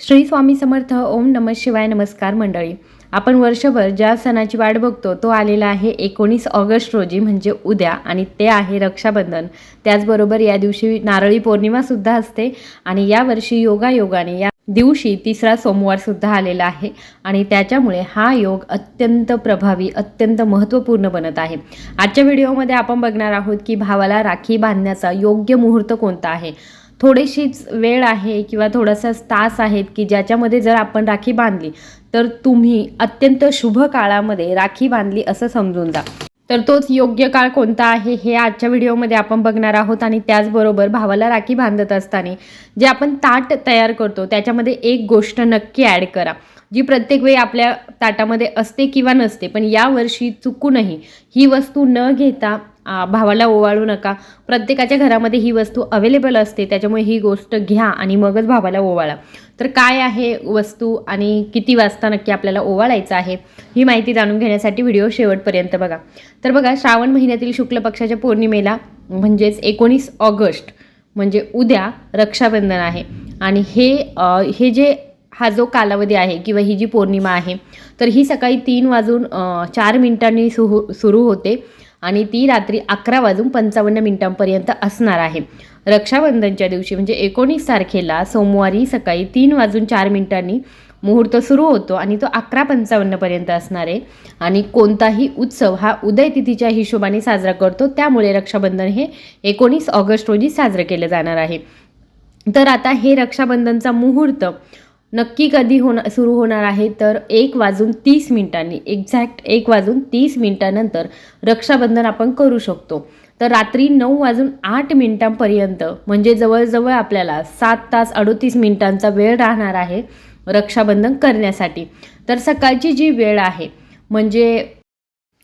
श्री स्वामी समर्थ ओम नम शिवाय नमस्कार मंडळी. आपण वर्षभर ज्या सणाची वाट बघतो तो आलेला आहे एकोणीस ऑगस्ट रोजी म्हणजे उद्या. आणि ते आहे रक्षाबंधन. त्याचबरोबर या दिवशी नारळी पौर्णिमासुद्धा असते. आणि यावर्षी योगायोगाने या दिवशी तिसरा सोमवारसुद्धा आलेला आहे. आणि त्याच्यामुळे हा योग अत्यंत प्रभावी अत्यंत महत्त्वपूर्ण बनत आहे. आजच्या व्हिडिओमध्ये आपण बघणार आहोत की भावाला राखी बांधण्याचा योग्य मुहूर्त कोणता आहे? थोडीशीच वेळ आहे किंवा थोडासा तास आहेत की ज्याच्यामध्ये जर आपण राखी बांधली तर तुम्ही अत्यंत शुभ काळामध्ये राखी बांधली असं समजून जा. तर तोच योग्य काळ कोणता आहे हे आजच्या व्हिडिओमध्ये आपण बघणार आहोत आणि त्याचबरोबर भावाला राखी बांधत असताना जे आपण ताट तयार करतो त्याच्यामध्ये एक गोष्ट नक्की ॲड करा. जी प्रत्येक वेळी आपल्या ताटामध्ये असते किंवा नसते पण यावर्षी चुकूनही ही वस्तू न घेता भावाला ओवाळू नका. प्रत्येकाच्या घरामध्ये ही वस्तू अवेलेबल असते त्याच्यामुळे ही गोष्ट घ्या आणि मगच भावाला ओवाळा. तर काय आहे वस्तू आणि किती वाजता नक्की आपल्याला ओवाळायचं आहे ही माहिती जाणून घेण्यासाठी व्हिडिओ शेवटपर्यंत बघा. तर बघा श्रावण महिन्यातील शुक्ल पक्षाच्या पौर्णिमेला म्हणजेच एकोणीस ऑगस्ट म्हणजे उद्या रक्षाबंधन आहे. आणि हे हे जे हा जो कालावधी आहे किंवा ही जी पौर्णिमा आहे तर ही सकाळी तीन वाजून चार मिनिटांनी सुरू सुरू होते. आणि ती रात्री अकरा वाजून पंचावन्न मिनिटांपर्यंत असणार आहे. रक्षाबंधनच्या दिवशी म्हणजे एकोणीस तारखेला सोमवारी सकाळी तीन वाजून चार मिनिटांनी मुहूर्त सुरू होतो आणि तो अकरा पंचावन्नपर्यंत असणार आहे. आणि कोणताही उत्सव हा उदय तिथीच्या हिशोबाने साजरा करतो. त्यामुळे रक्षाबंधन हे एकोणीस ऑगस्ट रोजी साजरं केलं जाणार आहे. तर आता हे रक्षाबंधनचा मुहूर्त नक्की कधी होणार सुरू होणार आहे तर एक वाजून तीस मिनिटांनी एक्झॅक्ट एक वाजून तीस मिनिटानंतर रक्षाबंधन आपण करू शकतो. तर रात्री नऊ वाजून आठ मिनिटांपर्यंत म्हणजे जवळजवळ आपल्याला सात तास अडोतीस मिनिटांचा वेळ राहणार आहे रक्षाबंधन करण्यासाठी. तर सकाळची जी वेळ आहे म्हणजे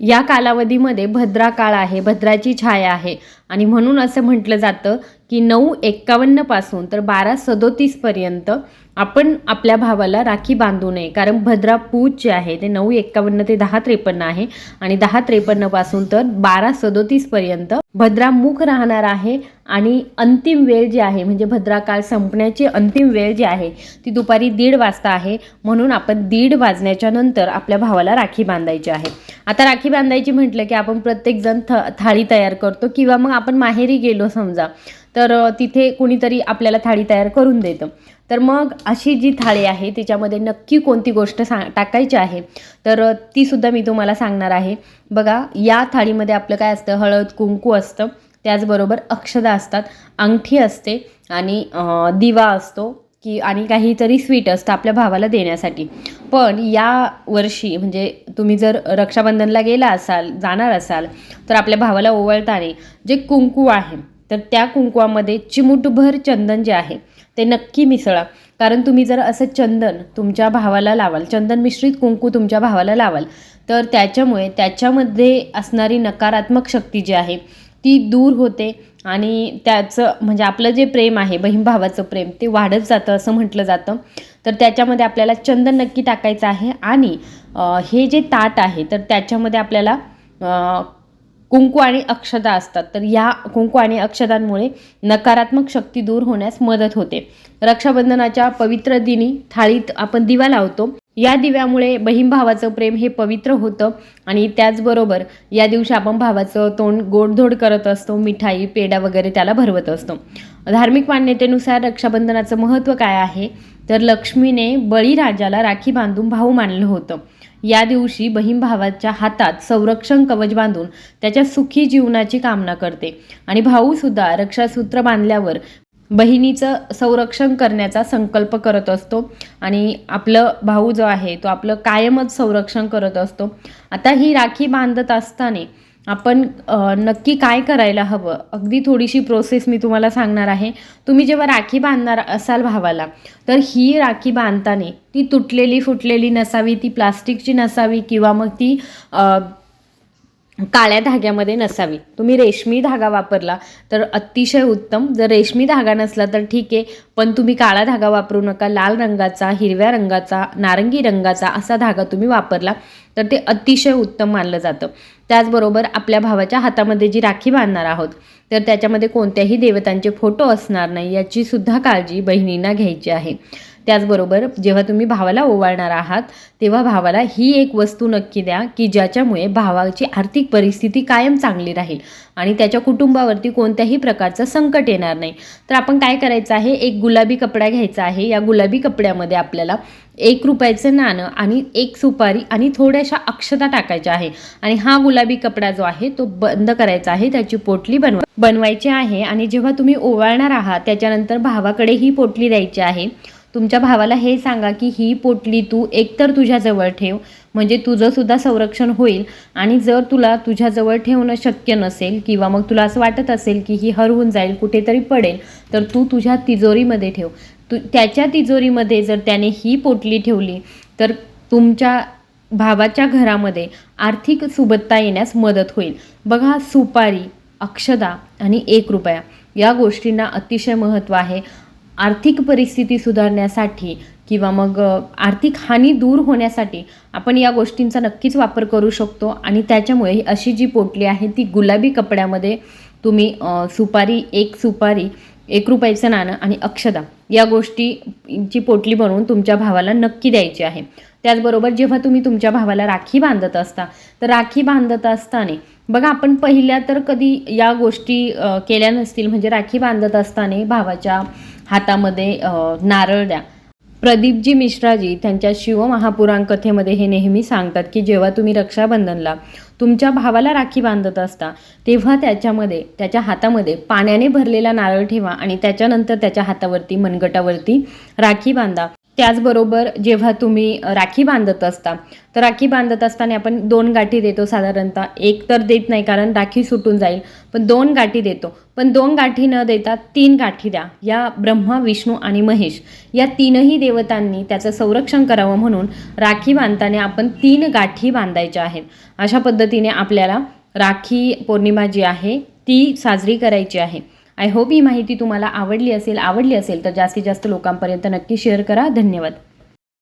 या कालावधीमध्ये भद्रा काळ आहे भद्राची छाया आहे आणि म्हणून असं म्हटलं जातं की नऊ एक्कावन्नपासून तर बारा सदोतीसपर्यंत आपण आपल्या भावाला राखी बांधू नये. कारण भद्रा पूज जे आहे ते नऊ एक्कावन्न ते दहा त्रेपन्न आहे. आणि दहा त्रेपन्नपासून तर बारा सदोतीसपर्यंत भद्रा मुख राहणार आहे. आणि अंतिम वेळ जी आहे म्हणजे भद्रा काळ संपण्याची अंतिम वेळ जी आहे ती दुपारी दीड वाजता आहे. म्हणून आपण दीड वाजण्याच्या नंतर आपल्या भावाला राखी बांधायची आहे. आता राखी बांधायची म्हटलं की आपण प्रत्येकजण थ थाळी तयार करतो किंवा मग आपण माहेरी गेलो समजा तर तिथे कुणीतरी आपल्याला थाळी तयार करून देतं. तर मग अशी जी थाळी आहे तिच्यामध्ये नक्की कोणती गोष्ट सा टाकायची आहे तर तीसुद्धा मी तुम्हाला सांगणार आहे. बघा या थाळीमध्ये आपलं काय असतं हळद कुंकू असतं त्याचबरोबर अक्षदा असतात अंगठी असते आणि दिवा असतो की आणि काहीतरी स्वीट असतं आपल्या भावाला देण्यासाठी. पण या वर्षी म्हणजे तुम्ही जर रक्षाबंधनला गेला असाल जाणार असाल तर आपल्या भावाला ओवाळताना जे कुंकू आहे तर त्या कुंकवामध्ये चिमूटभर चंदन जे आहे ते नक्की मिसळा. कारण तुम्ही जर असं चंदन तुमच्या भावाला लावाल चंदन मिश्रित कुंकू तुमच्या भावाला लावाल तर त्याच्यामुळे त्याच्यामध्ये असणारी नकारात्मक शक्ती जी आहे ती दूर होते आणि त्याचं म्हणजे आपलं जे प्रेम आहे बहीण भावाचं प्रेम ते वाढत जातं असं म्हटलं जातं. तर त्याच्यामध्ये आपल्याला चंदन नक्की टाकायचं आहे आणि हे जे ताट आहे तर त्याच्यामध्ये आपल्याला कुंकू आणि अक्षदा असतात. तर या कुंकू आणि अक्षदांमुळे नकारात्मक शक्ती दूर होण्यास मदत होते. रक्षाबंधनाच्या पवित्र दिनी थाळीत आपण दिवा लावतो. या दिव्यामुळे बहीण भावाचं प्रेम हे पवित्र होतं आणि त्याचबरोबर या दिवशी आपण भावाचं तोंड गोडधोड करत असतो मिठाई पेढा वगैरे त्याला भरवत असतो. धार्मिक मान्यतेनुसार रक्षाबंधनाचं महत्त्व काय आहे? तर लक्ष्मीने बळीराजाला राखी बांधून भाऊ मानलं होतं. या दिवशी बहीण भावाच्या हातात संरक्षण कवच बांधून त्याच्या सुखी जीवनाची कामना करते. आणि भाऊसुद्धा रक्षासूत्र बांधल्यावर बहिणीचं संरक्षण करण्याचा संकल्प करत असतो आणि आपलं भाऊ जो आहे तो आपलं कायमच संरक्षण करत असतो. आता ही राखी बांधत असताना आपण नक्की काय करायला हवं? अगदी थोडीशी प्रोसेस मी तुम्हाला सांगणार आहे. तुम्ही जेव्हा राखी बांधणार असाल भावाला तर ही राखी बांधताना ती तुटलेली फुटलेली नसावी ती प्लास्टिकची नसावी किंवा मग ती काळ्या धाग्यामध्ये नसावी. तुम्ही रेशमी धागा वापरला तर अतिशय उत्तम. जर रेशमी धागा नसला तर ठीक आहे पण तुम्ही काळा धागा वापरू नका. लाल रंगाचा हिरव्या रंगाचा नारंगी रंगाचा असा धागा तुम्ही वापरला तर ते अतिशय उत्तम मानलं जातं. त्याचबरोबर आपल्या भावाच्या हातामध्ये जी राखी बांधणार आहोत तर त्याच्यामध्ये कोणत्याही देवतांचे फोटो असणार नाही याची सुद्धा काळजी बहिणींना घ्यायची आहे. त्याचबरोबर जेव्हा तुम्ही भावाला ओवाळणार आहात तेव्हा भावाला ही एक वस्तू नक्की द्या की ज्याच्यामुळे भावाची आर्थिक परिस्थिती कायम चांगली राहील आणि त्याच्या कुटुंबावरती कोणत्याही प्रकारचं संकट येणार नाही. तर आपण काय करायचं आहे? एक गुलाबी कपडा घ्यायचा आहे. या गुलाबी कपड्यामध्ये आपल्याला एक रुपयाचं नाणं आणि एक सुपारी आणि थोड्याशा अक्षता टाकायच्या आहे. आणि हा गुलाबी कपडा जो आहे तो बंद करायचा आहे. त्याची पोटली बनवा बनवायची आहे. आणि जेव्हा तुम्ही ओवाळणार आहात त्याच्यानंतर भावाकडे ही पोटली द्यायची आहे. तुमच्या भावाला हे सांगा की ही पोटली तू एकतर तुझ्याजवळ ठेव. म्हणजे तुझंसुद्धा संरक्षण होईल. आणि जर तुला तुझ्याजवळ ठेवणं शक्य नसेल किंवा मग तुला असं वाटत असेल की ही हरवून जाईल कुठेतरी पडेल तर तू तुझ्या तिजोरीमध्ये ठेव. तू त्याच्या तिजोरीमध्ये जर त्याने ही पोटली ठेवली तर तुमच्या भावाच्या घरामध्ये आर्थिक सुबत्ता येण्यास मदत होईल. बघा सुपारी अक्षदा आणि एक रुपया या गोष्टींना अतिशय महत्त्व आहे. आर्थिक परिस्थिती सुधारण्यासाठी किंवा मग आर्थिक हानी दूर होण्यासाठी आपण या गोष्टींचा नक्कीच वापर करू शकतो. आणि त्याच्यामुळे ही अशी जी पोटली आहे ती गुलाबी कपड्यामध्ये तुम्ही सुपारी एक सुपारी एक रुपयाचं नाणं आणि अक्षदा या गोष्टीची पोटली बनवून तुमच्या भावाला नक्की द्यायची आहे. त्याचबरोबर जेव्हा तुम्ही तुमच्या भावाला राखी बांधत असता तर राखी बांधत असताना बघा आपण पहिल्या तर कधी या गोष्टी केल्या नसतील. म्हणजे राखी बांधत असताना भावाच्या हातामध्ये नारळ द्या. प्रदीपजी मिश्राजी त्यांच्या शिवमहापुराण कथेमध्ये हे नेहमी सांगतात की जेव्हा तुम्ही रक्षाबंधनला तुमच्या भावाला राखी बांधत असता तेव्हा त्याच्यामध्ये त्याच्या हातामध्ये पाण्याने भरलेला नारळ ठेवा आणि त्याच्यानंतर त्याच्या हातावरती मनगटावरती राखी बांधा. त्याचबरोबर जेव्हा तुम्ही राखी बांधत असता तर राखी बांधत असताना आपण दोन गाठी देतो साधारणतः. एक तर देत नाही कारण राखी सुटून जाईल पण दोन गाठी देतो. पण दोन गाठी न देता तीन गाठी द्या. या ब्रह्मा विष्णू आणि महेश या तीनही देवतांनी त्याचं संरक्षण करावं म्हणून राखी बांधताना आपण तीन गाठी बांधायच्या आहेत. अशा पद्धतीने आपल्याला राखी पौर्णिमा जी आहे ती साजरी करायची आहे. आय होप ही माहिती तुम्हाला आवडली असेल आवडली असेल तर जास्तीत जास्त लोकांपर्यंत नक्की शेअर करा. धन्यवाद.